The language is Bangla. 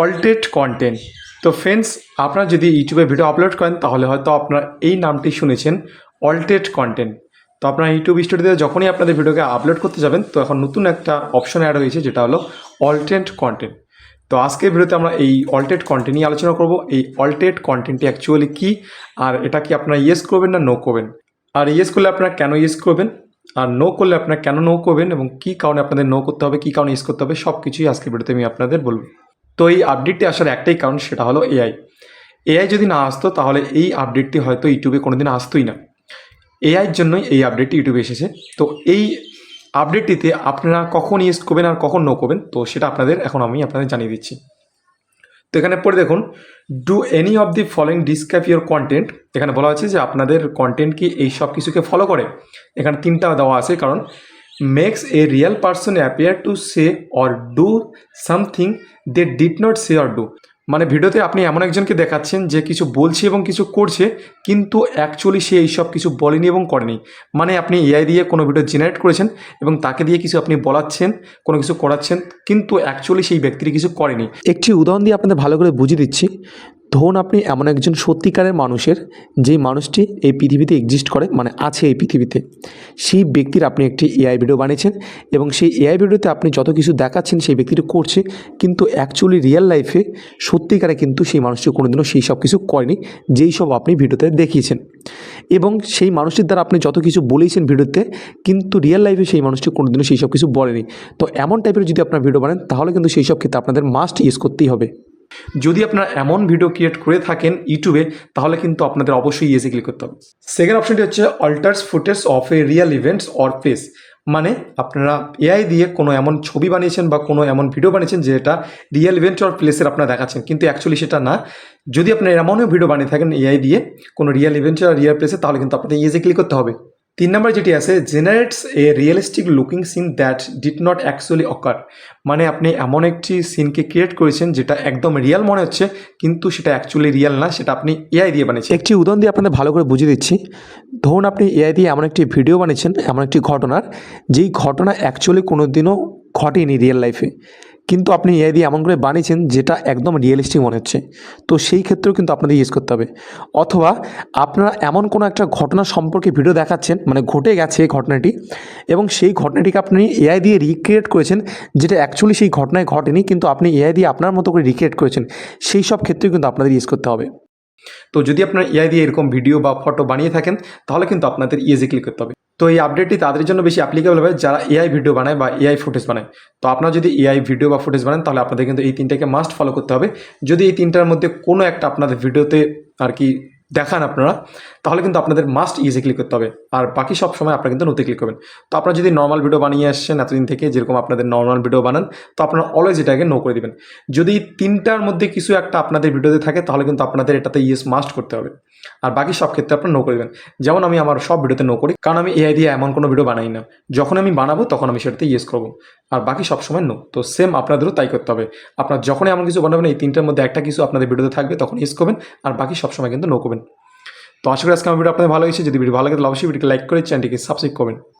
অল্টেড কন্টেন্ট। তো ফ্রেন্ডস আপনারা যদি ইউটিউবে ভিডিও আপলোড করেন, তাহলে হয়তো আপনারা এই নামটি শুনেছেন, অল্টেড কন্টেন্ট। তো আপনারা ইউটিউব স্টুডিওতে যখনই আপনাদের ভিডিওকে আপলোড করতে যাবেন, তো এখন নতুন একটা অপশন অ্যাড হয়েছে, যেটা হলো অল্টেড কন্টেন্ট। তো আজকের ভিডিওতে আমরা এই অল্টেড কন্টেন্ট নিয়ে আলোচনা করব। এই অল্টেড কন্টেন্টটি অ্যাকচুয়ালি কী, আর এটা কি আপনারা ইয়েস করবেন না নো করবেন? আর ইয়েস করলে আপনারা কেন ইয়েস করবেন? আর নো করলে আপনারা কেন নো করবেন? এবং কী কারণে আপনাদের নো করতে হবে, কী কারণে ইয়েস করতে হবে? সব কিছুই আজকের ভিডিওতে আমি আপনাদের বলব। তো এই আপডেটটি আসার একটাই কারণ সেটা হলো এআই এআই যদি না আসতো, তাহলে এই আপডেটটি হয়তো ইউটিউবে কোনোদিন আসতোই না। এআইয়ের জন্যই এই আপডেটটি ইউটিউবে এসেছে। তো এই আপডেটটিতে আপনারা কখন ইউজ করবেন আর কখন নো করবেন, তো সেটা আপনাদের এখন আমি আপনাদের জানিয়ে দিচ্ছি। তো এখানে পরে দেখুন do any of the following describe your content এখানে বলা আছে যে আপনাদের কন্টেন্ট কি এই সব কিছুকে ফলো করে? এখানে তিনটা দেওয়া আছে, কারণ makes a real person appear to say or do something they did not say or do মানে ভিডিওতে আপনি এমন একজনকে দেখাচ্ছেন যে কিছু বলছে এবং কিছু করছে, কিন্তু অ্যাকচুয়ালি সে এইসব কিছু বলেনি এবং করেনি। মানে আপনি এআই দিয়ে কোনো ভিডিও জেনারেট করেছেন এবং তাকে দিয়ে কিছু আপনি বলাচ্ছেন, কোনো কিছু করাচ্ছেন, কিন্তু অ্যাকচুয়ালি সেই ব্যক্তিটি কিছু করেনি। একটি উদাহরণ দিয়ে আপনাদের ভালো করে বুঝিয়ে দিচ্ছি। ধরুন আপনি এমন একজন সত্যিকারের মানুষের, যেই মানুষটি এই পৃথিবীতে এক্সিস্ট করে মানে আছে এই পৃথিবীতে। সেই ব্যক্তির আপনি একটি এআই ভিডিও বানিয়েছেন এবং সেই এআই ভিডিওতে আপনি যত কিছু দেখাচ্ছেন সেই ব্যক্তিটি করছে, কিন্তু অ্যাকচুয়ালি রিয়েল লাইফে সত্যিকারে কিন্তু সেই মানুষটি কোনোদিনও সেই সব কিছু করেনি, যেই সব আপনি ভিডিওতে দেখিয়েছেন। এবং সেই মানুষটির দ্বারা আপনি যত কিছু বলেছেন ভিডিওতে কিন্তু রিয়েল লাইফে সেই মানুষটি কোনোদিনও সেই সব কিছু বলেনি। তো এমন টাইপের যদি আপনার ভিডিও বানান, তাহলে কিন্তু সেই সব ক্ষেত্রে আপনাদের মাস্ট ইউজ করতেই হবে। যদি আপনারা এমন ভিডিও ক্রিয়েট করে থাকেন ইউটিউবে তাহলে কিন্তু আপনাদের অবশ্যই ইয়েসে ক্লিক করতে হবে। সেকেন্ড অপশনটি হচ্ছে alters footage of a real events or face মানে আপনারা এআই দিয়ে কোনো এমন ছবি বানিয়েছেন বা কোনো এমন ভিডিও বানিয়েছেন যেটা রিয়েল ইভেন্ট অর প্লেসের আপনারা দেখাচ্ছেন। কিন্তু অ্যাকচুয়ালি সেটা না। যদি আপনারা এমনও ভিডিও বানিয়ে থাকেন এআই দিয়ে কোনো রিয়েল ইভেন্ট আর রিয়েল প্লেসে তাহলে কিন্তু আপনাদের ইয়েসে ক্লিক করতে হবে। তিন নম্বর যেটি আছে generates a realistic looking scene that did not actually occur মানে আপনি এমন একটি সিনকে ক্রিয়েট করেছেন যেটা একদম রিয়েল মনে হচ্ছে, কিন্তু সেটা অ্যাকচুয়ালি রিয়েল না, সেটা আপনি এআই দিয়ে বানিয়েছেন। একটি উদাহরণ দিয়ে আপনাদের ভালো করে বুঝিয়ে দিচ্ছি। ধরুন আপনি এআই দিয়ে এমন একটি ভিডিও বানিয়েছেন, এমন একটি ঘটনার, যেই ঘটনা অ্যাকচুয়ালি কোনো দিনও ঘটেনি রিয়েল লাইফে কিন্তু আপনি এআই দিয়ে এমন করে বানিয়েছেন যেটা একদম রিয়েলিস্টিক মনে হচ্ছে। তো সেই ক্ষেত্রেও কিন্তু আপনাদের ইউজ করতে হবে। অথবা আপনারা এমন কোনো একটা ঘটনা সম্পর্কে ভিডিও দেখাচ্ছেন মানে ঘটে গেছে এই ঘটনাটি, এবং সেই ঘটনাটিকে আপনি এআই দিয়ে রিক্রিয়েট করেছেন যেটা অ্যাকচুয়ালি সেই ঘটনায় ঘটেনি, কিন্তু আপনি এআই দিয়ে আপনার মতো করে রিক্রিয়েট করেছেন, সেই সব ক্ষেত্রেও কিন্তু আপনাদের ইউজ করতে হবে। তো যদি আপনার এআই দিয়ে এরকম ভিডিও বা ফটো বানিয়ে থাকেন, তাহলে কিন্তু আপনাদের ইয়েজে ক্লিক করতে হবে। তো এই আপডেটটি তাদের জন্য বেশি অ্যাপ্লিকেবল হবে যারা এআই ভিডিও বানায় বা এআই ফুটেজ বানায়। তো আপনারা যদি এআই ভিডিও বা ফুটেজ বানান, তাহলে আপনাদের কিন্তু এই তিনটাকে মাস্ট ফলো করতে হবে। যদি এই তিনটার মধ্যে কোনো একটা আপনাদের ভিডিওতে আর কি দেখান আপনারা তাহলে কিন্তু আপনাদের মাস্ট ইজে ক্লিক করতে হবে। আর বাকি সব সময় আপনারা কিন্তু নতে ক্লিক করবেন। তো আপনারা যদি নর্মাল ভিডিও বানিয়ে আসছেন এতদিন থেকে, যেরকম আপনাদের নর্মাল ভিডিও বানান, তো আপনারা অলওয়েজ এটাকে নো করে দিবেন। যদি তিনটার মধ্যে কিছু একটা আপনাদের ভিডিওতে থাকে, তাহলে কিন্তু আপনাদের এটাতে ইয়েস মাস্ট করতে হবে। আর বাকি সব ক্ষেত্রে আপনারা নো করে দেবেন। যেমন আমি আমার সব ভিডিওতে নো করি, কারণ আমি এআই দিয়ে এমন কোনো ভিডিও বানাই না। যখন আমি বানাবো, তখন আমি সেটাতে ইয়েস করব। আর বাকি সব সময় নো তো সেম আপনাদেরও তাই করতে হবে। আপনার যখনই এমন কিছু বানাবেন, এই তিনটার মধ্যে একটা কিছু আপনাদের ভিডিওতে থাকবে, তখন ইয়েস করবেন। আর বাকি সব সময় কিন্তু নো করবেন। তো আশা করি আজকে আমার ভিডিও আপনাদের ভালো হয়েছে যদি ভিডিও ভালো লাগে তাহলে অবশ্যই ভিডিওকে লাইক করে চ্যানেলটিকে সাবস্ক্রাইব করবেন।